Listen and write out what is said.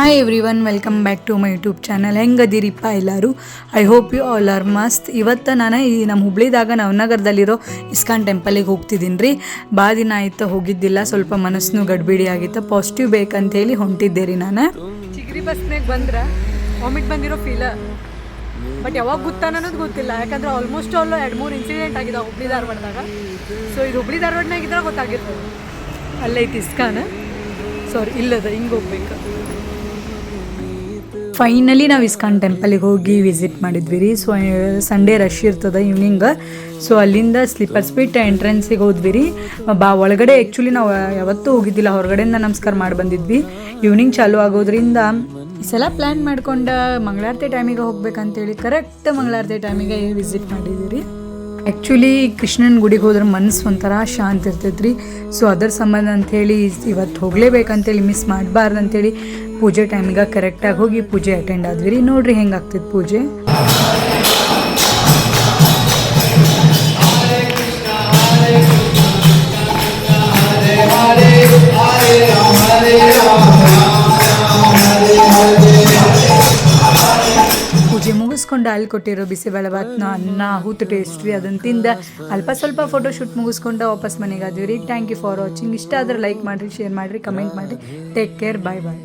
Hi everyone welcome back to my YouTube channel ಹೆಂಗದಿರಿಪ್ಪ ಎಲ್ಲರೂ? I hope you all are ಮಸ್ತ್ ಇವತ್ತು ನಾನು ಈ ನಮ್ಮ ಹುಬ್ಳಿದಾಗ ನವನಗರದಲ್ಲಿರೋ ಇಸ್ಕಾನ್ ಟೆಂಪಲಿಗೆ ಹೋಗ್ತಿದ್ದೀನಿ ರೀ ಭಾಳ ದಿನ ಆಯ್ತು ಹೋಗಿದ್ದಿಲ್ಲ, ಸ್ವಲ್ಪ ಮನಸ್ಸು ಗಡ್ಬಿಡಿ ಆಗಿತ್ತು. ಪಾಸಿಟಿವ್ ಬೇಕಂತೇಳಿ ಹೊಂಟಿದ್ದೆ ರೀ ನಾನು. ಚಿಗ್ರಿ ಬಸ್ನಾಗ ಬಂದ್ರೆ ವಾಮಿಟ್ ಬಂದಿರೋ ಫೀಲ ಬಟ್ ಯಾವಾಗ ಗೊತ್ತಾನ ಅನ್ನೋದು ಗೊತ್ತಿಲ್ಲ. ಯಾಕಂದ್ರೆ ಆಲ್ಮೋಸ್ಟ್ ಆಲ್ ಎರಡು ಮೂರು ಇನ್ಸಿಡೆಂಟ್ ಆಗಿದೆ ಹುಬ್ಳಿ ಧಾರವಾಡದಾಗ. ಸೊ ಇದು ಹುಬ್ಳಿ ಧಾರವಾಡನಾಗಿದ್ರೆ ಗೊತ್ತಾಗಿರ್ತದೆ. ಅಲ್ಲೈತಿ ಇಸ್ಕಾನ. ಸಾರಿ ಇಲ್ಲದ, ಹಿಂಗೆ ಹೋಗ್ಬೇಕು. ಫೈನಲಿ ನಾವು ಇಸ್ಕಾನ್ ಟೆಂಪಲಿಗೆ ಹೋಗಿ ವಿಸಿಟ್ ಮಾಡಿದ್ವಿ ರೀ. ಸೊ ಸಂಡೇ ರಶ್ ಇರ್ತದೆ ಈವ್ನಿಂಗ್ ಸೊ ಅಲ್ಲಿಂದ ಸ್ಲಿಪ್ಪರ್ಸ್ ಬಿಟ್ ಎಂಟ್ರೆನ್ಸಿಗೆ ಹೋದ್ವಿ ರೀ. ಬಾ, ಒಳಗಡೆ ಆ್ಯಕ್ಚುಲಿ ನಾವು ಯಾವತ್ತೂ ಹೋಗಿದ್ದಿಲ್ಲ. ಹೊರಗಡೆಯಿಂದ ನಮಸ್ಕಾರ ಮಾಡಿ ಬಂದಿದ್ವಿ. ಈವ್ನಿಂಗ್ ಚಾಲು ಆಗೋದ್ರಿಂದ ಈ ಸಲ ಪ್ಲ್ಯಾನ್ ಮಾಡ್ಕೊಂಡು ಮಂಗಳಾರತಿ ಟೈಮಿಗೆ ಹೋಗ್ಬೇಕಂತೇಳಿ ಕರೆಕ್ಟ್ ಮಂಗಳಾರತಿ ಟೈಮಿಗೆ ವಿಸಿಟ್ ಮಾಡಿದ್ವಿ ರೀ. ಆ್ಯಕ್ಚುಲಿ ಕೃಷ್ಣನ ಗುಡಿಗೆ ಹೋದ್ರೆ ಮನಸ್ಸು ಒಂಥರ ಶಾಂತಿ ಇರ್ತೈತ್ರಿ. ಸೊ ಅದರ ಸಂಬಂಧ ಅಂಥೇಳಿ ಇವತ್ತು ಹೋಗಲೇಬೇಕಂತೇಳಿ ಮಿಸ್ ಮಾಡಬಾರ್ದು ಅಂತೇಳಿ ಪೂಜೆ ಟೈಮಿಗೆ ಕರೆಕ್ಟಾಗಿ ಹೋಗಿ ಪೂಜೆ ಅಟೆಂಡ್ ಆದ್ವಿ ರೀ. ನೋಡ್ರಿ ಹೆಂಗೆ ಆಗ್ತೈತೆ ಪೂಜೆ. ಮುಗಿಸ್ಕೊಂಡು ಅಲ್ಲಿ ಕೊಟ್ಟಿರೋ ಬಿಸಿಬೇಳೆ ಭಾತ್ನ ಅನ್ನ ಹೂತು ಟೇಸ್ಟ್ ರೀ ಅದನ್ನ ತಿಂದ. ಅಲ್ಪ ಸ್ವಲ್ಪ ಫೋಟೋ ಶೂಟ್ ಮುಗಿಸ್ಕೊಂಡು ವಾಪಸ್ ಮನೆಗೆ ಆದ್ವಿ. ರೀ ಥ್ಯಾಂಕ್ ಯು ಫಾರ್ ವಾಚಿಂಗ್ ಇಷ್ಟ ಆದ್ರೆ ಲೈಕ್ ಮಾಡಿರಿ ಶೇರ್ ಮಾಡಿರಿ ಕಮೆಂಟ್ ಮಾಡಿರಿ. ಟೇಕ್ ಕೇರ್ ಬಾಯ್ ಬಾಯ್